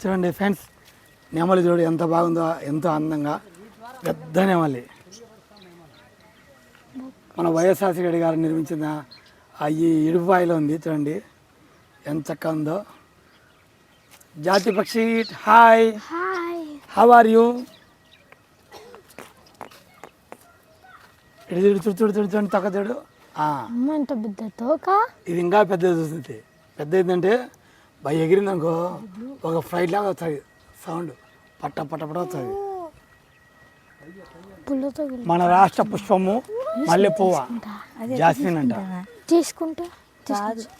చూడండి ఫ్రెండ్స్ నెమలి చూడు ఎంత బాగుందో ఎంతో అందంగా పెద్ద నెమలి. మన వైఎస్ఆర్ రెడ్డి గారు నిర్మించిన ఈ ఇడుపాయిలో ఉంది చూడండి. ఎంత చక్కగా ఉందో. జాతి పక్షి హాయ్. హౌ ఆర్ యూ ఇటు చూడు చూడు చూడు చూడు చూడండి తొక్క చూడు. ఇది ఇంకా పెద్దది చూస్తుంది పెద్ద ఏంటంటే బాగా ఎగిరింది అనుకో ఒక ఫ్లైట్ లాగా వస్తుంది. సౌండ్ పట్ట పట్ట పట్ట వస్తుంది. పుల్లతో మన రాష్ట్ర పుష్పము మల్లె పువ్వ? జాస్మిన్ అంట. తీసుకుంటే.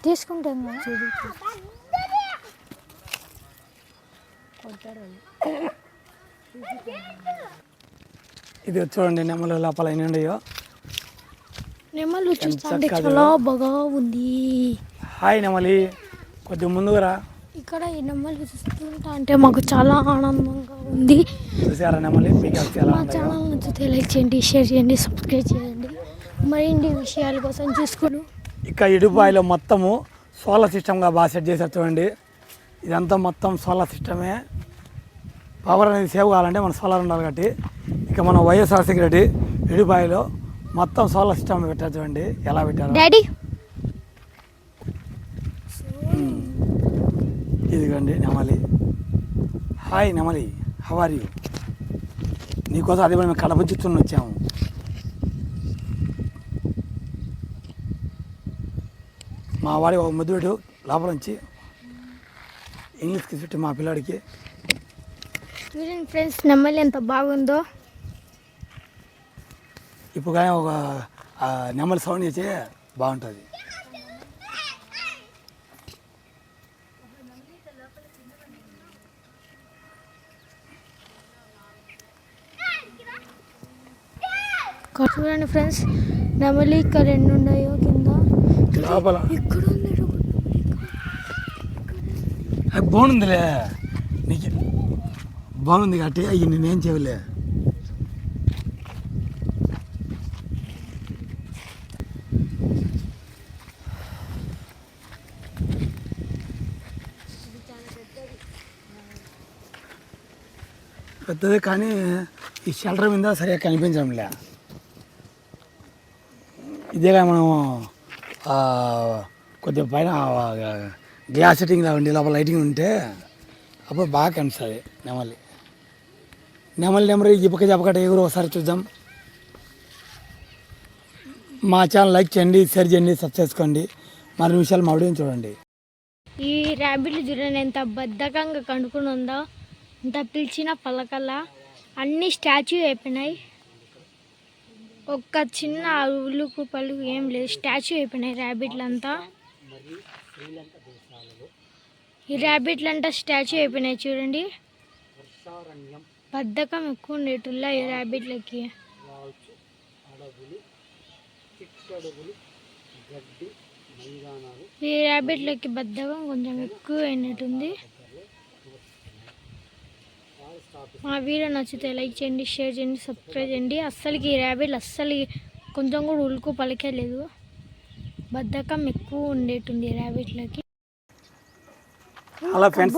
తీసుకుంటాం ఇది చూడండి నెమ్మల లోపల ఎన్ని ఉన్నాయో. నెమలు చాలా బాగా ఉంది. హాయ్ నెమలి. కొద్దిగా ముందుకు రా. ఇక్కడ ఈ నెమలు చూస్తుంటా అంటే మాకు చాలా ఆనందంగా ఉంది. చూసారా ఎలా మా ఛానల్ నచ్చితే లైక్ చేయండి షేర్ చేయండి సబ్స్క్రైబ్ చేయండి. మరిన్ని విషయాల కోసం చూసుకుని ఇక ఇడుపాయిలో మొత్తము సోలార్ సిస్టమ్గా బాగా సెట్ చేశారు చూడండి. ఇదంతా మొత్తం సోలార్ సిస్టమే. పవర్ అనేది సేవ్ కావాలంటే మన సోలార్ ఉండాలి కాబట్టి. ఇక మన వైఎస్ఆర్ సెక్యూరిటీ ఇడుపాయిలో మొత్తం సోలార్ సిస్టమ్ పెట్టారు చూడండి. ఎలా పెట్టారు. డాడీ! ఇదిగోండి నెమలి. హాయ్ నెమలి హవ్ ఆర్ యూ నీకోసం అదే మేము కడప చిత్తూరు వచ్చాము. మా వాడి ఒక ముద్దు పెట్టు లోపల నుంచి ఇంగ్లీష్ కిస్ పెట్టి మా పిల్లాడికి. చూడండి ఫ్రెండ్స్ నెమ్మలి ఎంత బాగుందో. ఇప్పుడు కానీ ఒక నెమలి సౌండ్ చేస్తే బాగుంటుంది. చూడండి ఫ్రెండ్స్ నెమలి ఇక్కడ రెండు ఉన్నాయో కింద. లోపల. ఇక్కడ అది బాగుందిలే నీకు. బాగుంది కాబట్టి అయ్యి నేనేం చేయలే. పెద్దది కానీ ఈ షెల్టర్ మీద సరిగా కనిపించడంలే. ఇదేగా మనం కొద్దిగా పైన గ్లాస్ సెట్టింగ్ ఉండి లోపల లైటింగ్ ఉంటే అప్పుడు బాగా కనిపిస్తుంది నెమలి. నెమలి నెమరి జిప్పక చెప్పకట ఎగురు ఒకసారి చూద్దాం. మా ఛానల్ లైక్ చేయండి షేర్ చేయండి సబ్స్క్రైబ్ చేసుకోండి. మరి విషయాలు మా వీడియోని చూడండి. ఈ ర్యాబిట్లు చూడండి ఎంత బద్ధకంగా కనుక్కుని ఉందో ఎంత పిలిచిన పలకల. అన్ని స్టాచ్యూ అయిపోయినాయి. ఒక్క చిన్న ఉలుకు పలుకు ఏం లేదు. స్టాచ్యూ అయిపోయినాయి ర్యాబిట్లంతా. ఈ ర్యాబిట్లంతా స్టాచ్యూ అయిపోయినాయి చూడండి. బద్ధకం ఎక్కువ ఉండేటుల్లా ఈ ర్యాబిట్లకి. ఈ ర్యాబిట్లకి బద్ధకం కొంచెం ఎక్కువ అయినట్టుంది. మా వీడియో నచ్చితే లైక్ చేయండి షేర్ చేయండి సబ్స్క్రైబ్ చేయండి. అస్సలకి ఈ ర్యాబిట్లు అస్సలు కొంచెం కూడా ఉలుకు పలికేలేదు. బద్ధకం ఎక్కువ ఉండేటుంది ర్యాబిట్లకి హలో ఫ్రెండ్స్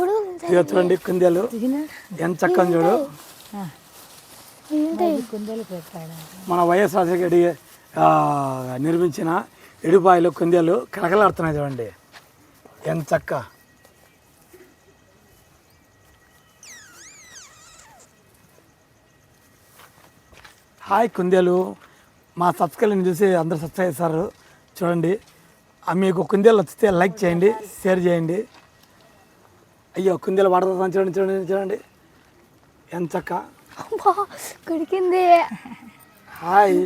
చూడండి కుందేలు. ఎంత చక్కని చూడు. మన వైఎస్ రాజశేఖర నిర్మించిన ఇడుపాయలు కుందేలు కలకలాడుతున్నాయి చూడండి. ఎంత చక్క. హాయ్ కుందేలు. మా సబ్స్క్రైబర్ని చూసి అందరు సబ్స్క్రైబ్ చేస్తారు చూడండి. మీకు కుందేలు వస్తే లైక్ చేయండి షేర్ చేయండి. అయ్యో కుందేలు పడుతుంది చూడండి చూడండి చూడండి. ఎంత కొడికింది. హాయ్.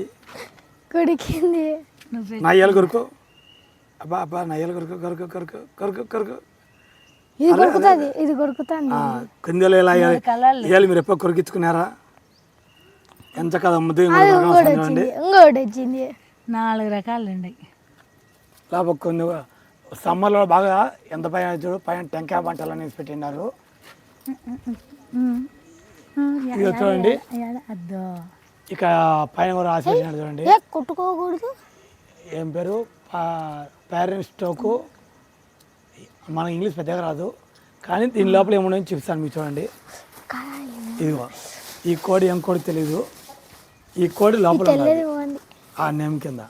కొడికింది. నయ్యలు కొరుకు. అబ్బా అబ్బా నయ్యలు కొరుకు కొరుకు కొరుకు కొరుకు కొరుకు. ఇది కొరుకుతుంది ఇది కొరుకుతుంది. కుందేలు ఎలా ఏళ్ళు మీరు ఎప్పుడు కొరికించుకున్నారా? ఎంత కదా ముద్దు ఇంకోటి వచ్చింది ఇంకోటి వచ్చింది. నాలుగు రకాలు ఉన్నాయి లోపల కొన్ని సమ్మర్లో బాగా ఎంత పైన చూడు పైన టెంకాయ పంటలు అనేసి పెట్టినారు. ఇదిగో చూడండి. అద్దో. ఇక పైన కూడా రాసి పెట్టినారు చూడండి. ఏ కొట్టుకోకూడదు. ఏం పేరు? పేరెంట్ స్టోకు. మన ఇంగ్లీష్ పెద్దగా రాదు. కానీ దీని లోపల ఏమున్నాయో చూపిస్తాను మీకు చూడండి. ఇదిగో ఈ కోడి ఏం కోడి తెలీదు. ఈ కోడి లోపల ఆ నేమ్ కింద.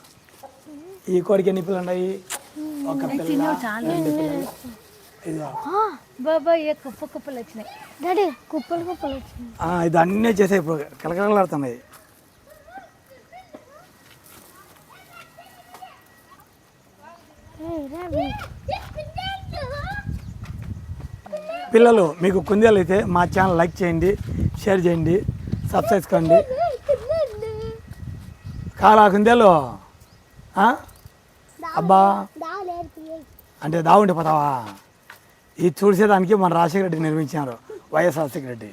ఈ కోడికి ఎన్ని పిల్లలు ఉన్నాయి ఒక పిల్ల రెండు పిల్లలు. ఇదిగో. బాబా ఏ కుప్ప కుప్పలు వచ్చినాయి. డాడీ కుప్పలు కుప్పలు వచ్చింది ఆ, ఇది అన్నీ చేసాయి ఇప్పుడు కలకలలాడుతున్నాయి పిల్లలు మీకు కుందేలు అయితే మా ఛానల్ లైక్ చేయండి షేర్ చేయండి సబ్స్క్రైబ్ చేసుకోండి. కాలా కుందేలు ఆ? అబ్బా. అంటే దావుండి పోతావా ఇది చూసేదానికి మన రాజశేఖర రెడ్డి నిర్మించారు వైఎస్ రాజశేఖర రెడ్డి.